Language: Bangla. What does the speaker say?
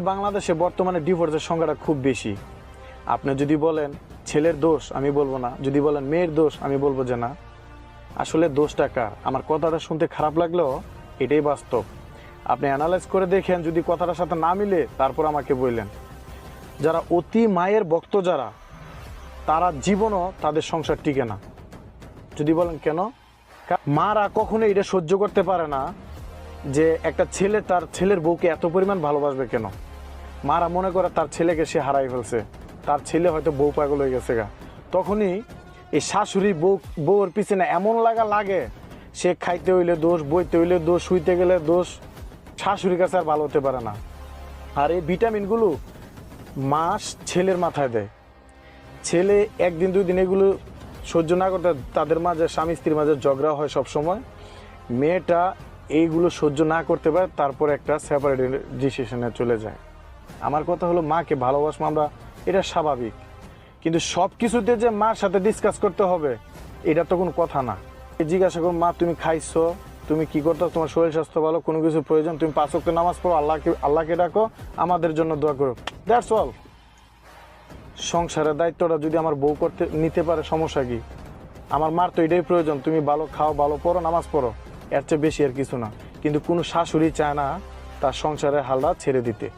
বাংলাদেশে বর্তমানে ডিভোর্সের সংখ্যাটা খুব বেশি। আপনি যদি বলেন, ছেলের দোষ আমি বলব না। যদি বলেন, মেয়ের দোষ আমি বলব যে না। আসলে দোষটা কার? আমার কথাটা শুনতে খারাপ লাগলেও এটাই বাস্তব। আপনি অ্যানালাইজ করে দেখেন, যদি কথাটার সাথে না মিলে, তারপর আমাকে বললেন। যারা অতি মায়ের ভক্ত যারা, তারা জীবনও তাদের সংসার টিকে না। যদি বলেন, কেন? মারা কখনো এটা সহ্য করতে পারে না যে একটা ছেলে তার ছেলের বউকে এত পরিমাণ ভালোবাসবে কেন? মারা মনে করে তার ছেলেকে সে হারাই ফেলছে। তার ছেলে হয়তো বউ পাগল হয়ে গেছে গা। তখনই এই শাশুড়ি বউ বউর পিছনে এমন লাগা লাগে, সে খাইতে হইলে দোষ, বইতে হইলে দোষ, শুইতে গেলে দোষ, শাশুড়ির কাছে আর ভালো হতে পারে না। আর এই ভিটামিনগুলো মাস ছেলের মাথায় দেয়। ছেলে একদিন দুই দিন এগুলো সহ্য না করতে, তাদের মাঝে, স্বামী স্ত্রীর মাঝে ঝগড়া হয় সব সময় মেয়েটা এইগুলো সহ্য না করতে পারে, তারপর একটা সেপারেট ডিসিশনে চলে যায়। আমার কথা হলো মাকে ভালোবাসবো আমরা, এটা স্বাভাবিক। কিন্তু সব কিছুতে যে মার সাথে ডিসকাস করতে হবে, এটা তো কোনো কথা না। জিজ্ঞাসা করুন, মা, তুমি খাইছো? তুমি কি করতো তোমার শরীর স্বাস্থ্য ভালো? কোনো কিছু প্রয়োজন? তুমি পাঁচ নামাজ পড়ো, আল্লাহকে আল্লাহকে ডাকো, আমাদের জন্য দোয়া করো। দ্যাটস অল সংসারের দায়িত্বটা যদি আমার বউ করতে, নিতে পারে, সমস্যা কি? আমার মার তো এটাই প্রয়োজন, তুমি ভালো খাও, ভালো পড়ো, নামাজ পড়ো। এর চেয়ে বেশি আর কিছু না। কিন্তু কোনো শাশুড়ি চায় না তার সংসারের হালটা ছেড়ে দিতে।